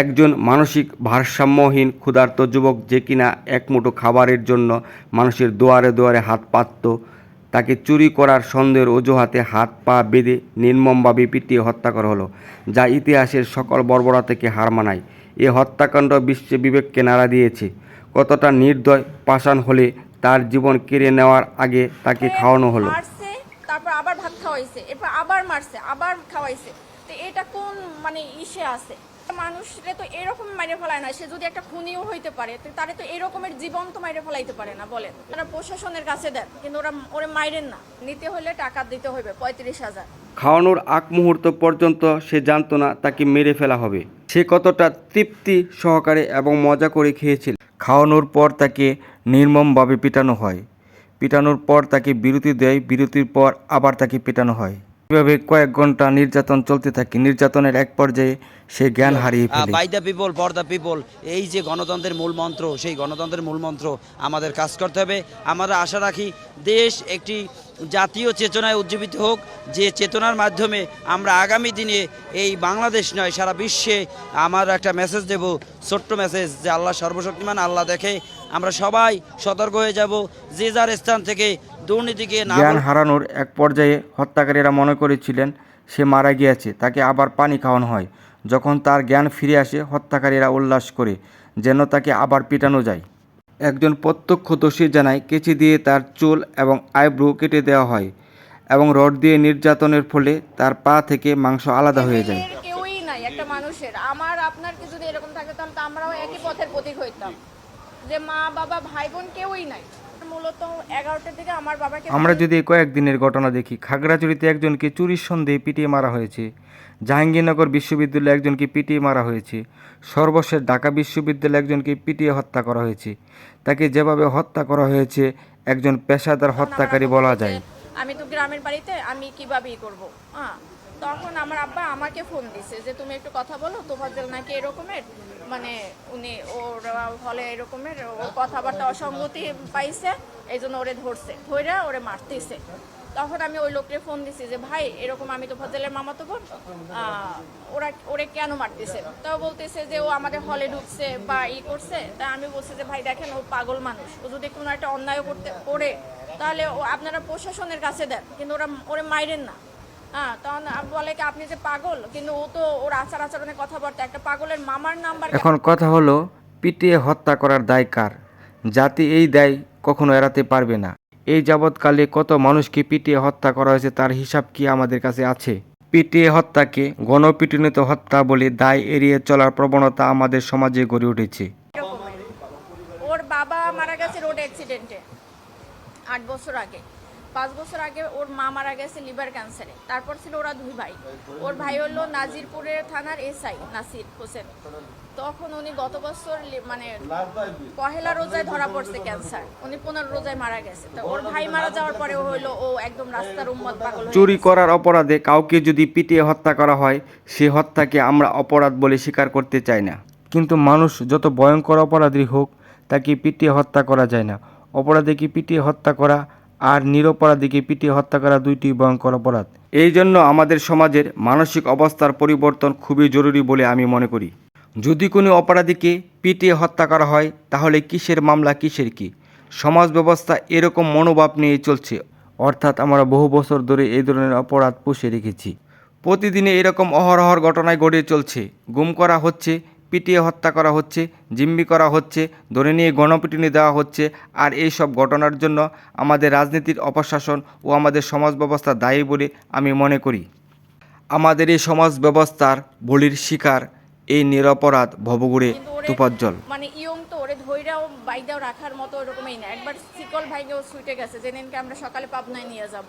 একজন মানসিক ভারসাম্যহীন ক্ষুধার্ত যুবক যে কিনা এক মুঠো খাবারের জন্য মানুষের দুয়ারে দুয়ারে হাত পাতত তাকে চুরি করার সন্দেহের অজুহাতে হাত পা বেঁধে নির্মমভাবে পিটিয়ে হত্যা করা হলো যা ইতিহাসের সকল বর্বরা থেকে হার মানায়। এ হত্যাকাণ্ড বিশ্বে বিবেককে নাড়া দিয়েছে। কতটা নির্দয় পাষাণ হলে তার জীবন কেড়ে নেওয়ার আগে তাকে খাওয়ানো হলো। তারপর আবার ভাত খাওয়াইছে এরপর আবার মারছে আবার খাওয়াইছে। তো এটা কোন মানে ইসে আছে? মানুষরে তো এরকম মাইরে ফেলায় না, সে যদি একটা খুনিও হইতে পারে তারে তো এরকমের জীবন তো মাইরে ফেলাইতে পারে না, বলেন। তারা প্রশাসনের কাছে দেন, কিন্তু ওরা, ওরে মাইরেন না। নিতে হলে টাকা দিতে হবে, পঁয়ত্রিশ হাজার। খাওয়ানোর আগ মুহূর্ত পর্যন্ত সে জানতো না তাকে মেরে ফেলা হবে। সে কতটা তৃপ্তি সহকারে এবং মজা করে খেয়েছিল। খাওয়ানোর পর তাকে নির্মমভাবে পিটানো হয়। পিটানোর পর তাকে বিরতি দেয়, বিরতির পর আবার তাকে পিটানো হয়। এভাবে কয়েক ঘণ্টা নির্যাতন চলতে থাকে। নির্যাতনের এক পর্যায়ে সে জ্ঞান হারিয়ে ফেলে। By the people for the people এই যে গণতন্ত্রের মূল মন্ত্র, সেই গণতন্ত্রের মূল মন্ত্র আমাদের কাজ করতে হবে। আমরা আশা রাখি দেশ একটি জাতীয় চেতনায় উজ্জীবিত হোক। যে চেতনার মাধ্যমে আমরা আগামী দিনে এই বাংলাদেশ নয়, সারা বিশ্বে আমার একটা মেসেজ দেব, ছোট্ট মেসেজ যে আল্লাহ সর্বশক্তিমান, আল্লাহ দেখে আমরা সবাই সতর্ক হয়ে যাব। যে যার স্থান থেকে দুর্নীতিকে জ্ঞান হারানোর এক পর্যায়ে হত্যাকারীরা মনে করেছিলেন সে মারা গিয়েছে তাকে আবার পানি খাওয়ানো হয়। যখন তার জ্ঞান ফিরে আসে হত্যাকারীরা উল্লাস করে যেন তাকে আবার পিটানো যায়। একজন প্রত্যক্ষদর্শী জানায় কেচি দিয়ে তার চুল এবং আইব্রু কেটে দেওয়া হয় এবং রড দিয়ে নির্যাতনের ফলে তার পা থেকে মাংস আলাদা হয়ে যায়। কেউই নাই একটা মানুষের। আমার আপনার কি যদি এরকম থাকে তাহলে তো আমরাও একই পথের প্রতীক হইতাম। যে মা বাবা ভাই বোন কেউই নাই। মূলত এগারোটার দিকে আমার বাবাকে আমরা যদি কয়েকদিনের ঘটনা দেখি খাগড়াছড়িতে একজনকে চুরির সন্দেহে পিটিয়ে মারা হয়েছে। জাহাঙ্গীরনগর বিশ্ববিদ্যালয়ে একজনকে পিটিয়ে মারা হয়েছে। সর্বশেষ ঢাকা বিশ্ববিদ্যালয়ে একজনকে পিটিয়ে হত্যা করা হয়েছে। তাকে যেভাবে হত্যা করা হয়েছে একজন পেশাদার হত্যাকারী বলা যায়। আমি তো গ্রামের বাড়িতে আমি কীভাবে করব? হ্যাঁ। তখন আমার আব্বা আমাকে ফোন দিছে যে, তুমি একটু কথা বলো তোফাজ্জল নাকি এরকমের? মানে উনি ওর হলে এরকমের, ওর কথাবার্তা অসঙ্গতি পাইছে এই জন্য ওরে ধরছে ধরে ওরে মারতেছে। তখন আমি ওই লোককে ফোন দিছি যে, ভাই, এরকম আমি তো ফজলের মামা তো বোন ওরা, ওরে কেন মারতেছে? তাও বলতেছে যে, ও আমাদের হলে ঢুকছে বা ই করছে। তা আমি বলছি যে, ভাই, দেখেন, ও পাগল মানুষ। ও যদি কোনো একটা অন্যায় করতে, করে, তাহলে ও আপনারা প্রশাসনের কাছে দেন, কিন্তু ওরা, ওরে মাইরেন না। হ্যাঁ তখন বলে কি আপনি যে পাগল? কিন্তু ও তো ওর আচার আচরণের কথাবার্তা একটা পাগলের মামার নাম্বার এখন কথা হলো পিটিয়ে হত্যা করার দায় কার? জাতি এই দায় কখনো এড়াতে পারবে না। এই যাবৎকালে কত মানুষকে পিটিয়ে হত্যা করা হয়েছে তার হিসাব কি আমাদের কাছে আছে? পিটিয়ে হত্যাকে গণপিটুনিত হত্যা বলে দায় এড়িয়ে চলার প্রবণতা আমাদের সমাজে গড়ে উঠেছে। ওর বাবা মারা গেছে রোড অ্যাক্সিডেন্টে আট বছর আগে। পাঁচ বছর আগে ওর মা মারা গেছে লিভার ক্যান্সারে। তারপর ছিল ওরা দুই ভাই। ওর ভাই হলো নাজিরপুরের থানার এসআই নাসির হোসেন। তখন উনি গত বছর মানে পহেলা রোজায় ধরা পড়ছে ক্যান্সার। উনি পনেরো রোজায় মারা গেছে। তো ওর ভাই মারা যাওয়ার পরে হলো ও একদম রাস্তার উম্মত পাগল চুরি করার অপরাধে কাউকে যদি পিটিয়ে হত্যা করা হয় সে হত্যাকে আমরা অপরাধ বলে স্বীকার করতে চাই না। কিন্তু মানুষ যত ভয়ঙ্কর অপরাধী হোক তাকে পিটিয়ে হত্যা করা যায় না। অপরাধীকে পিটিয়ে হত্যা করা আর নিরপরাধীকে পিটিয়ে হত্যা করা দুইটি ভয়ঙ্কর অপরাধ। এই জন্য আমাদের সমাজের মানসিক অবস্থার পরিবর্তন খুবই জরুরি বলে আমি মনে করি। যদি কোনো অপরাধীকে পিটিয়ে হত্যা করা হয়, তাহলে কিসের মামলা, কিসের কি? সমাজ ব্যবস্থা এরকম মনোভাব নিয়ে চলছে। অর্থাৎ আমরা বহু বছর ধরে এই ধরনের অপরাধ পুষে রেখেছি। প্রতিদিনে এরকম অহরহর ঘটনায় গড়িয়ে চলছে। গুম করা হচ্ছে পিটিয়ে হত্যা করা হচ্ছে জিম্মি করা হচ্ছে ধরে নিয়ে গণপিটুনি দেওয়া হচ্ছে। আর এই সব ঘটনার জন্য আমাদের রাজনীতির অপশাসন ও আমাদের সমাজ ব্যবস্থা দায়ী বলে আমি মনে করি। আমাদের এই সমাজ ব্যবস্থার বলির শিকার এই নিরপরাধ ভবগুড়ে তুপাজ্জল মানে ইয়ং তো ওরে ধৈরাও বাইদাও রাখার মতো ওরকমই না। একবার শিকল ভাইকেও ছুটে গেছে যেদিনকে আমরা সকালে পাবনায় নিয়ে যাব।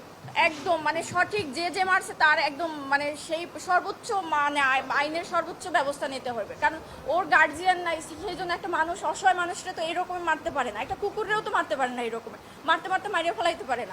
একদম মানে সঠিক যে যে মারছে তার একদম মানে সেই সর্বোচ্চ মানে আই- আইনের সর্বোচ্চ ব্যবস্থা নিতে হবে। কারণ ওর গার্জিয়ান নাই, সেই জন্য একটা মানুষ, অসহায় মানুষরা তো এরকম মারতে পারে না। একটা কুকুরেও তো মারতে পারে না এরকম। মারতে মারতে মারিয়ে ফেলাইতে পারে না।